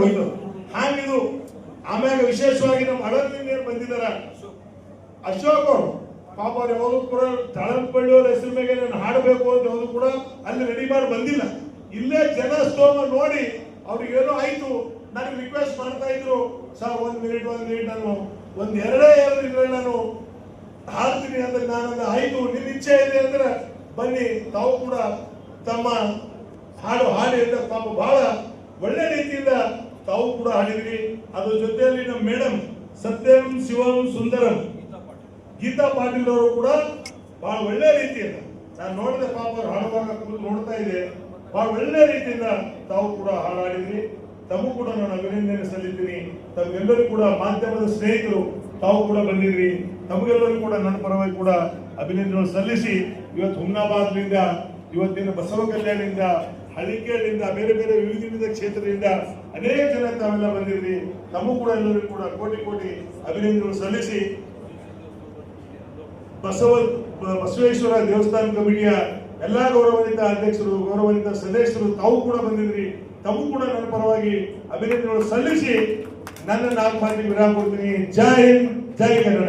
ಹೋಯ್ತು ಹಾಗಿದು ಆಮ್ಯಾಗ ವಿಶೇಷವಾಗಿ ನಮ್ಮ ಹಳದಿನ ಬಂದಿದಾರ ಅಶೋಕ್ ಅವರು, ಪಾಪ ಅವ್ರು ಯಾವುದು ಕೂಡ ತಳಂಪಳ್ಳಿ ಅವ್ರ ಹೆಸರು ಮೇಲೆ ನಾನು ಹಾಡಬೇಕು ಅಂತ ಯಾವುದು ಕೂಡ ಅಲ್ಲಿ ರೆಡಿ ಮಾಡಿ ಬಂದಿಲ್ಲ. ಇಲ್ಲೇ ಜನ ಸ್ತೋಮ ನೋಡಿ ಅವ್ರಿಗೆ ಏನೋ ಆಯ್ತು. ನನಗೆ ರಿಕ್ವೆಸ್ಟ್ ಮಾಡ್ತಾ ಇದ್ರು, ಸರ್, ಒಂದ್ ಮಿನಿಟ್ ಒಂದ್ ಮಿನಿಟ್ ನಾನು, ಒಂದ್ ಎರಡೇ ಎರಡು ನಾನು ಹಾಡ್ತೀನಿ ಅಂದ್ರೆ ನಾನು ಆಯ್ತು ನಿನ್ನ ಇಚ್ಛೆ ಇದೆ ಅಂದ್ರೆ ಬನ್ನಿ, ತಾವು ಕೂಡ ತಮ್ಮ ಹಾಡು ಹಾಡಿ ಅಂತ ಪಾಪ ಬಹಳ ಒಳ್ಳೆ ರೀತಿಯಿಂದ ತಾವು ಕೂಡ ಹಾಡಿದ್ರಿ ಅದ್ರ ಜೊತೆಯಲ್ಲಿ ನಮ್ಮ ಮೇಡಮ್ ಸತ್ಯಂ ಶಿವಂ ಸುಂದರಂ. ಗೀತಾ ಪಾಟೀಲ್ ಅವರು ಕೂಡ ಬಹಳ ಒಳ್ಳೆ ರೀತಿಯಿಂದ, ನಾನು ನೋಡಿದೆ ಪಾಪ ಅವ್ರು ಹಾಡುವಾಗ ನೋಡ್ತಾ ಇದೆ, ಬಹಳ ಒಳ್ಳೆ ರೀತಿಯಿಂದ ತಾವು ಕೂಡ ಹಾಡಾಡಿದ್ರಿ. ತಮಗೂ ಕೂಡ ನಾನು ಅಭಿನಂದನೆ ಸಲ್ಲಿದ್ದೀನಿ ತಮಗೆಲ್ಲರೂ ಕೂಡ ಮಾಧ್ಯಮದ ಸ್ನೇಹಿತರು ತಾವು ಕೂಡ ಬಂದಿದ್ರಿ. ತಮಗೆಲ್ಲರೂ ಕೂಡ ನನ್ನ ಪರವಾಗಿ ಕೂಡ ಅಭಿನಂದನೆ ಸಲ್ಲಿಸಿ, ಇವತ್ತು ಹುಮ್ನಾಬಾದ್ನಿಂದ ಇವತ್ತಿನ ಬಸವ ಕಲ್ಯಾಣದಿಂದ ಹಳ್ಳಿಕೇಳಿಂದ ಬೇರೆ ಬೇರೆ ವಿವಿಧ ವಿವಿಧ ಕ್ಷೇತ್ರದಿಂದ ಅನೇಕ ಜನ ತಾವೆಲ್ಲ ಬಂದಿದ್ರಿ ತಮಗೂ ಕೂಡ ಎಲ್ಲರಿಗೂ ಕೂಡ ಕೋಟಿ ಕೋಟಿ ಅಭಿನಂದನೆ ಸಲ್ಲಿಸಿ. ಬಸವ ಬಸವೇಶ್ವರ ದೇವಸ್ಥಾನ ಕಮಿಟಿಯ ಎಲ್ಲಾ ಗೌರವಾನ್ವಿತ ಅಧ್ಯಕ್ಷರು, ಗೌರವಾನ್ವಿತ ಸದಸ್ಯರು, ತಾವು ಕೂಡ ಬಂದಿದ್ರಿ ತಮ್ಮ ಕೂಡ ನನ್ನ ಪರವಾಗಿ ಅಭಿನಂದನೆಗಳು ಸಲ್ಲಿಸಿ ನನ್ನ ನಾಲ್ಕು ಮಾತಿಗೆ ವಿರಾಮ ಕೊಡ್ತೀನಿ. ಜೈ ಹಿಂದ್, ಜೈ ಕನ್ನಡ.